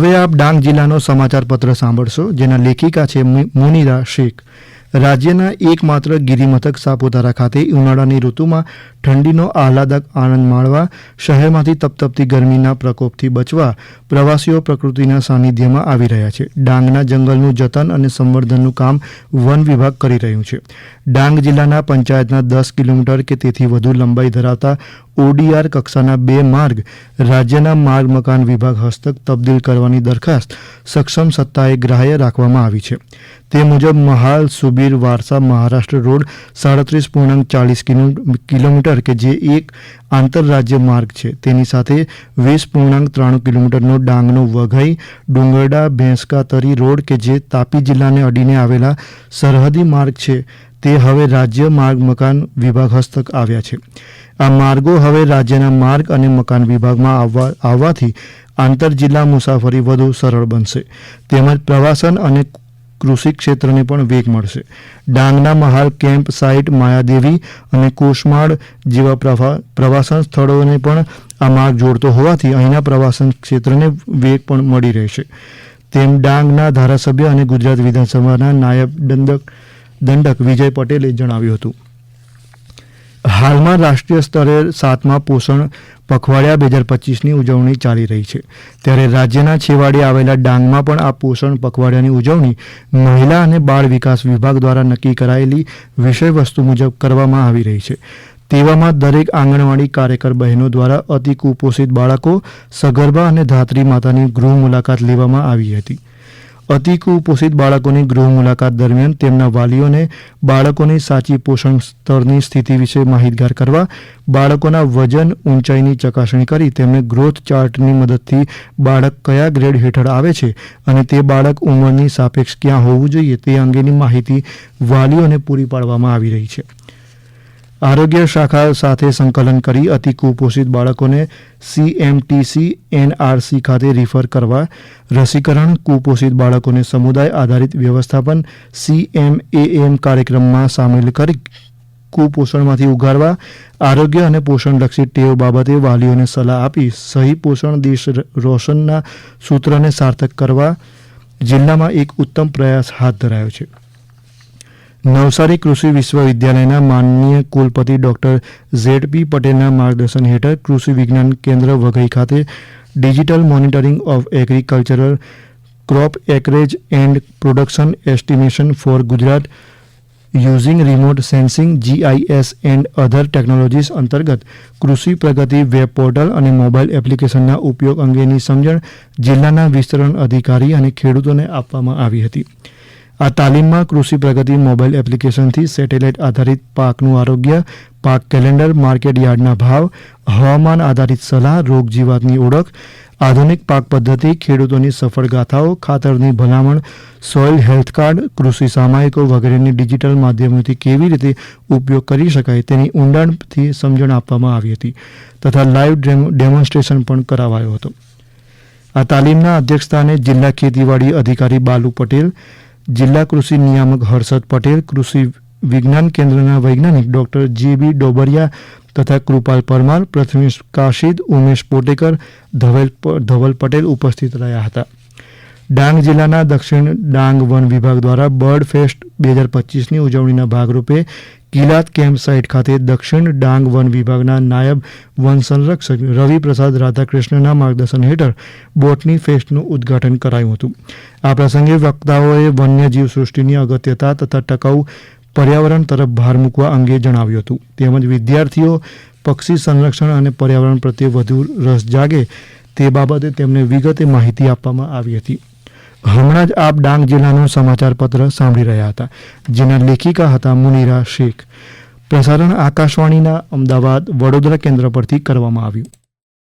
હવે આપ ડાંગ જિલ્લાનો સમાચાર પત્ર સાંભળશો જેના લેખિકા છે મુનીરા શેખ. રાજ્યના એકમાત્ર ગિરિમથક સાપુતારા ખાતે ઉનાળાની ઋતુમાં ઠંડીનો આહલાદક આનંદ માણવા, શહેરમાંથી તપતપતી ગરમીના પ્રકોપથી બચવા પ્રવાસીઓ પ્રકૃતિના સાનિધ્યમાં આવી રહ્યા છે. ડાંગના જંગલનું જતન અને સંવર્ધનનું કામ વન વિભાગ કરી રહ્યું છે. ડાંગ જિલ્લાના પંચાયતના દસ કિલોમીટર કે તેથી વધુ લંબાઈ ધરાવતા ઓડીઆર કક્ષાના બે માર્ગ રાજ્યના માર્ગ મકાન વિભાગ હસ્તક તબદીલ કરવાની દરખાસ્ત સક્ષમ સત્તાએ ગ્રાહ્ય રાખવામાં આવી છે. તે મુજબ મહાલ સુબીર વારસા મહારાષ્ટ્ર રોડ સાડત્રીસ પૂર્ણાંક ચાલીસ કિલોમીટર કે જે એક આંતરરાજ્ય માર્ગ છે તેની સાથે વીસ પૂર્ણાંક ત્રાણું કિલોમીટરનો ડાંગનો વઘઈ ડુંગરડા ભેંસકાતરી રોડ કે જે તાપી જિલ્લાને અડીને આવેલા સરહદી માર્ગ છે તે હવે રાજ્ય માર્ગ મકાન વિભાગ હસ્તક આવ્યા છે આ માર્ગો હવે રાજ્યના માર્ગ અને મકાન વિભાગમાં આવવા આવવાથી આંતર જિલ્લા મુસાફરી વધુ સરળ બનશે. તેમજ પ્રવાસન અને કૃષિ ક્ષેત્રને પણ વેગ મળશે. ડાંગના મહાલ કેમ્પ સાઇટ માયાદેવી અને કોશમાળ જેવા પ્રવા- પ્રવાસન સ્થળોને પણ આ માર્ગ જોડતો હોવાથી અહીંના પ્રવાસન ક્ષેત્રને વેગ પણ મળી રહેશે. તેમ ડાંગના ધારાસભ્ય અને ગુજરાત વિધાનસભાના નાયબ દંડક દંડક વિજય પટેલે જણાવ્યું હતું. હાલમાં રાષ્ટ્રીય સ્તરે સાતમા પોષણ પખવાડિયા બે હજાર પચીસની ઉજવણી ચાલી રહી છે. ત્યારે રાજ્યના છેવાડે આવેલા ડાંગમાં પણ આ પોષણ પખવાડિયાની ઉજવણી મહિલા અને બાળ વિકાસ વિભાગ દ્વારા નક્કી કરાયેલી વિષય વસ્તુ મુજબ કરવામાં આવી રહી છે. તેવામાં દરેક આંગણવાડી કાર્યકર બહેનો દ્વારા અતિ કુપોષિત બાળકો, સગર્ભા અને ધાત્રી માતાની ગૃહ મુલાકાત લેવામાં આવી હતી. અતિ કુપોષિત બાળકોની ગૃહ મુલાકાત દરમિયાન તેમના વાલીઓને બાળકોની સાચી પોષણ સ્તરની સ્થિતિ વિશે માહિતગાર કરવા, બાળકોના વજન ઊંચાઈની ચકાસણી કરી તેમને ગ્રોથ ચાર્ટની મદદથી બાળક કયા ગ્રેડ હેઠળ આવે છે અને તે બાળક ઉંમરની સાપેક્ષ ક્યાં હોવું જોઈએ તે અંગેની માહિતી વાલીઓને પૂરી પાડવામાં આવી રહી છે. આરોગ્ય શાખા સાથે સંકલન કરી અતિ કુપોષિત બાળકોને સીએમટીસી એનઆરસી ખાતે રિફર કરવા રસીકરણ કુપોષિત બાળકોને સમુદાય આધારિત વ્યવસ્થાપન સીએમએએમ કાર્યક્રમમાં સામેલ કરી કુપોષણમાંથી ઉગારવા, આરોગ્ય અને પોષણલક્ષી ટેવ બાબતે વાલીઓને સલાહ આપી, સહી પોષણ દેશ રોશનના સૂત્રને સાર્થક કરવા જિલ્લામાં એક ઉત્તમ પ્રયાસ હાથ ધરાયો છે. નવસારી કૃષિ વિશ્વવિદ્યાલયના માનનીય કુલપતિ ડોક્ટર ઝેડ પી પટેલના માર્ગદર્શન હેઠળ કૃષિ વિજ્ઞાન કેન્દ્ર વઘઈ ખાતે digital monitoring of agricultural crop acreage and production estimation for Gujarat using remote sensing GIS and other technologies અંતર્ગત કૃષિ પ્રગતિ વેબ પોર્ટલ અને મોબાઈલ એપ્લિકેશનના ઉપયોગ અંગેની સમજણ જિલ્લાના વિસ્તરણ અધિકારી અને ખેડૂતોને આપવામાં આવી હતી. આ તાલીમમાં કૃષિ પ્રગતિ મોબાઈલ એપ્લિકેશનથી સેટેલાઇટ આધારિત પાકનું આરોગ્ય, પાક કેલેન્ડર, માર્કેટ યાર્ડના ભાવ, હવામાન આધારિત સલાહ, રોગ જીવાતની ઓળખ, આધુનિક પાક પદ્ધતિ, ખેડૂતોની સફળ ગાથાઓ, ખાતરની ભલામણ, સોઇલ હેલ્થ કાર્ડ, કૃષિ સામાયિકો વગેરેની ડિજિટલ માધ્યમોથી કેવી રીતે ઉપયોગ કરી શકાય તેની ઊંડાણથી સમજણ આપવામાં આવી હતી તથા લાઇવ ડેમો- ડેમોન્સ્ટ્રેશન પણ કરાવાયો હતો. આ તાલીમના અધ્યક્ષસ્થાને જિલ્લા ખેતીવાડી અધિકારી બાલુ પટેલ જિલ્લા કૃષિ નિયામક હર્ષદ પટેલ, કૃષિ વિજ્ઞાન કેન્દ્રના વૈજ્ઞાનિક ડોક્ટર જી ડોબરિયા તથા કૃપાલ પરમાર, પ્રથમેશ કાશીદ, ઉમેશ પોટેકર, ધવલ ધવલ પટેલ ઉપસ્થિત રહ્યા હતા. ડાંગ જિલ્લાના દક્ષિણ ડાંગ વન વિભાગ દ્વારા બર્ડ ફેસ્ટ બે હજાર પચીસની ઉજવણીના ભાગરૂપે કિલાત કેમ્પ સાઇટ ખાતે દક્ષિણ ડાંગ વન વિભાગના નાયબ વન સંરક્ષક રવિપ્રસાદ રાધાકૃષ્ણના માર્ગદર્શન હેઠળ બોટની ફેસ્ટનું ઉદ્ઘાટન કરાયું હતું. આ પ્રસંગે વક્તાઓએ વન્યજીવ સૃષ્ટિની અગત્યતા તથા ટકાઉ પર્યાવરણ તરફ ભાર મૂકવા અંગે જણાવ્યું હતું. તેમજ વિદ્યાર્થીઓ, પક્ષી સંરક્ષણ અને પર્યાવરણ પ્રત્યે વધુ રસ જાગે તે બાબતે તેમને વિગતે માહિતી આપવામાં આવી હતી. હમણાં જ આપ ડાંગ જિલ્લાનું સમાચાર પત્ર સાંભળી રહ્યા હતા, જેના લેખિકા હતા મુનિરા શેખ. પ્રસારણ આકાશવાણીના અમદાવાદ વડોદરા કેન્દ્ર પરથી કરવામાં આવ્યું.